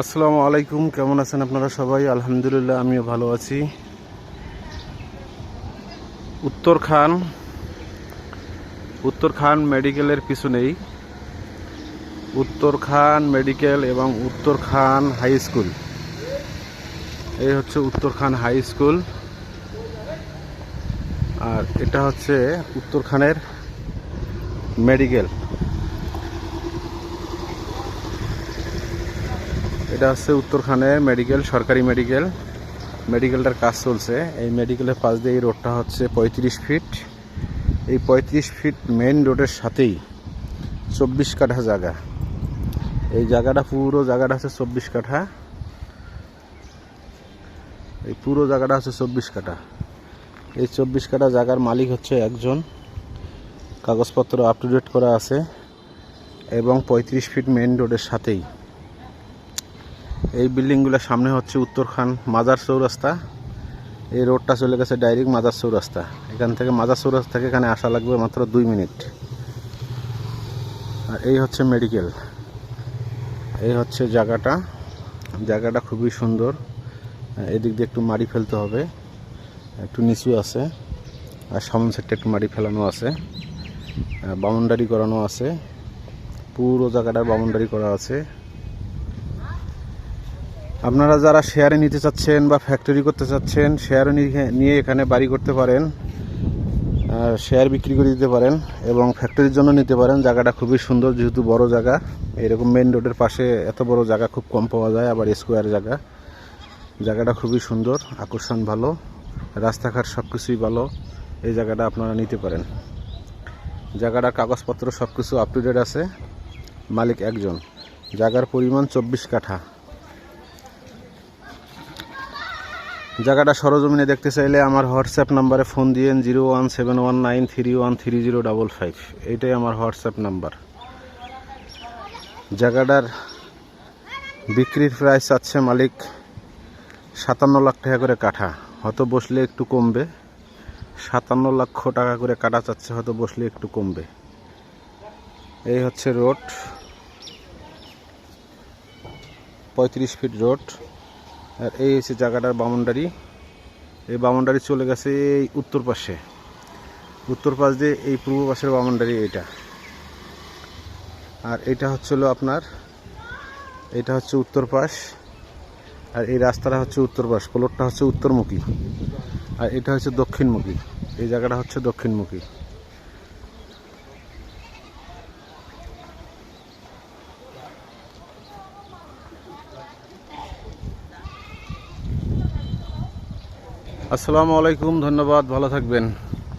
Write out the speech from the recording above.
আসসালামু আলাইকুম, কেমন আছেন আপনারা সবাই? আলহামদুলিল্লাহ, আমিও ভালো আছি। উত্তর খান উত্তর খান মেডিকেলের পিছনেই উত্তর খান মেডিকেল এবং উত্তর খান হাই স্কুল এই হচ্ছে উত্তর খান হাই স্কুল আর এটা হচ্ছে উত্তর খানের মেডিকেল এটা হচ্ছে উত্তরখানে মেডিকেল সরকারি মেডিকেল মেডিকেলটার কাজ চলছে। এই মেডিকেলের পাশ দিয়ে এই রোডটা হচ্ছে পঁয়ত্রিশ ফিট এই পঁয়ত্রিশ ফিট মেন রোডের সাথেই চব্বিশ কাঠা জায়গা। এই জায়গাটা, পুরো জায়গাটা হচ্ছে চব্বিশ কাঠা। এই পুরো জায়গাটা হচ্ছে চব্বিশ কাঠা। এই চব্বিশ কাঠা জায়গার মালিক হচ্ছে একজন। কাগজপত্র আপ টু ডেট করা আছে। এবং পঁয়ত্রিশ ফিট মেন রোডের সাথেই। এই বিল্ডিংগুলোর সামনে হচ্ছে উত্তরখান মাজার চৌরাস্তা। এই রোডটা চলে গেছে ডাইরেক্ট মাজার চৌরাস্তা। এখান থেকে মাজার চৌরাস্তা থেকে এখানে আসা লাগবে মাত্র দুই মিনিট। আর এই হচ্ছে মেডিকেল। এই হচ্ছে জায়গাটা। জায়গাটা খুবই সুন্দর। এদিক দিয়ে একটু মাটি ফেলতে হবে। একটু নিচু আছে। আর সামন সাইডটা একটু মাটি ফেলানো আছে। বাউন্ডারি করানো আছে। পুরো জায়গাটার বাউন্ডারি করা আছে। আপনারা যারা শেয়ারে নিতে চাচ্ছেন বা ফ্যাক্টরি করতে চাচ্ছেন শেয়ারে নিয়ে এখানে বাড়ি করতে পারেন শেয়ার বিক্রি করে দিতে পারেন এবং ফ্যাক্টরির জন্য নিতে পারেন। জায়গাটা খুবই সুন্দর, যেহেতু বড় জায়গা। এরকম মেন রোডের পাশে এত বড় জায়গা খুব কম পাওয়া যায়, আবার স্কোয়ার জায়গা। জায়গাটা খুবই সুন্দর, আকর্ষণ ভালো, রাস্তাঘাট সব কিছুই ভালো। এই জায়গাটা আপনারা নিতে পারেন। জায়গাটার কাগজপত্র সব কিছু আপ টু ডেট আছে। মালিক একজন। জায়গার পরিমাণ চব্বিশ কাঠা। জায়গাটা সরজমিনে দেখতে চাইলে আমার হোয়াটসঅ্যাপ নাম্বারে ফোন দিয়েন zero one seven one nine three one three zero double five. এইটাই আমার হোয়াটসঅ্যাপ নাম্বার। জায়গাটার বিক্রির প্রাইস আছে মালিক সাতান্ন লাখ টাকা করে কাঠা। হয়তো বসলে একটু কমবে। সাতান্ন লক্ষ টাকা করে কাটা চাচ্ছে, হয়তো বসলে একটু কমবে। এই হচ্ছে রোড। পঁয়ত্রিশ ফিট রোড। আর এই হচ্ছে জায়গাটার বাউন্ডারি এই বাউন্ডারি চলে গেছে এই উত্তর পাশে। উত্তর পাশ দিয়ে এই পূর্ব পাশের বাউন্ডারি এইটা। আর এটা হচ্ছিল আপনার এটা হচ্ছে উত্তর পাশ। আর এই রাস্তাটা হচ্ছে উত্তর পাশ, প্লটটা হচ্ছে উত্তরমুখী। আর এটা হচ্ছে দক্ষিণমুখী। এই জায়গাটা হচ্ছে দক্ষিণমুখী। আসসালামু আলাইকুম ধন্যবাদ ভালো থাকবেন।